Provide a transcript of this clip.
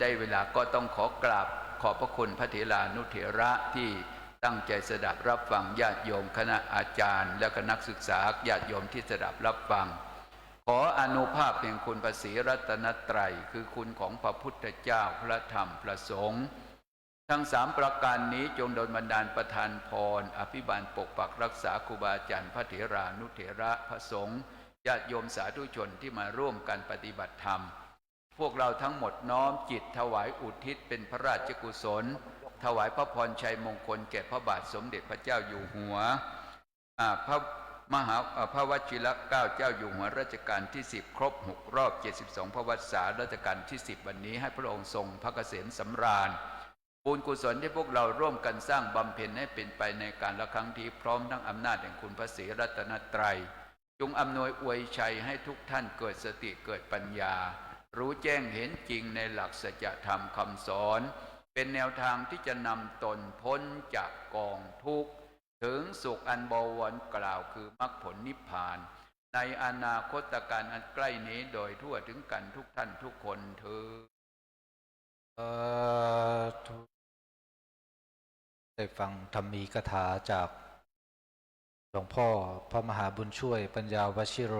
ได้เวลาก็ต้องขอกราบขอบพระคุณพระเถรานุเถระที่ตั้งใจสดับรับฟังญาติโยมคณะอาจารย์ และก็นักศึกษาญาติโยมที่สดับรับฟัง ขออนุภาพแห่งคุณพระศรีรัตนตรัยคือคุณของพระพุทธเจ้าพระธรรมพระสงฆ์ทั้งสามประการนี้จงโดนบันดาลประทานพร อภิบาลปกปักรักษาครูบาอาจารย์พระเถรานุเถระพระสงฆ์ญาติโยมสาธุชนที่มาร่วมกันปฏิบัติธรรม พวกเราทั้งหมดน้อมจิตถวายอุทิศเป็นพระราชกุศล ถวายพระพรชัยมงคลแก่พระบาทสมเด็จพระเจ้าอยู่หัวพระมหาพระวชิรเกล้าเจ้าอยู่หัวรัชกาลที่ 10 ครบ 6 รอบ 72 พระวรรษารัชกาลที่ 10 วันนี้ให้พระองค์ทรงพระเกษมสำราญบุญกุศลที่พวกเราร่วมกันสร้างบำเพ็ญให้เป็นไปในการละครั้งที่พร้อมทั้งอำนาจแห่งคุณพระศรีรัตนตรัย จงอำนวยอวยชัยให้ทุกท่านเกิดสติเกิดปัญญา รู้แจ้งเห็นจริงในหลักสัจธรรมคำสอน เป็นแนวทางที่จะนำตนพ้นจากกองทุกข์ ถึงสุขอันบวรกล่าวคือมรรคผลนิพพาน ในอนาคตการอันใกล้นี้โดยทั่วถึงกันทุกท่านทุกคนเธอได้ฟังธรรมีกถาจากหลวงพ่อพระมหาบุญช่วยปัญญาวชิโร